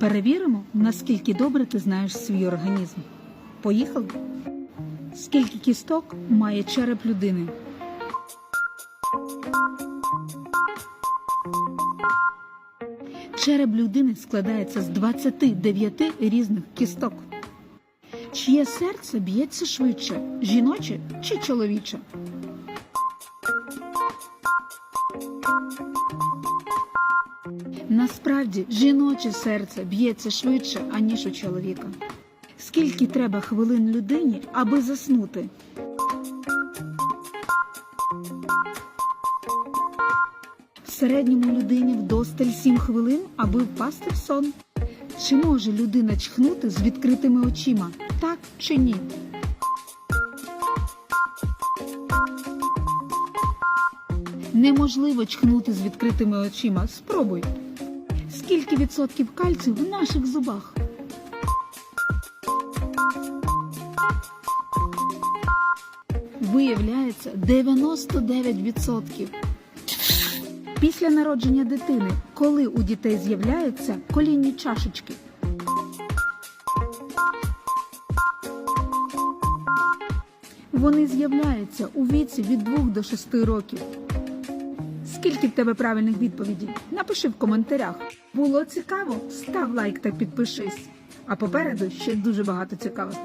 Перевіримо, наскільки добре ти знаєш свій організм. Поїхали? Скільки кісток має череп людини? Череп людини складається з 29 різних кісток. Чиє серце б'ється швидше, жіноче чи чоловіче? Насправді жіноче серце б'ється швидше, аніж у чоловіка. Скільки треба хвилин людині, аби заснути? В середньому людині вдосталь 7 хвилин, аби впасти в сон. Чи може людина чхнути з відкритими очима? Так чи ні? Неможливо чхнути з відкритими очима. Спробуй. Скільки відсотків кальцію в наших зубах? Виявляється 99%. Після народження дитини, коли у дітей з'являються колінні чашечки? Вони з'являються у віці від 2 до 6 років. Скільки в тебе правильних відповідей? Напиши в коментарях. Було цікаво? Став лайк та підпишись. А попереду ще дуже багато цікавостей.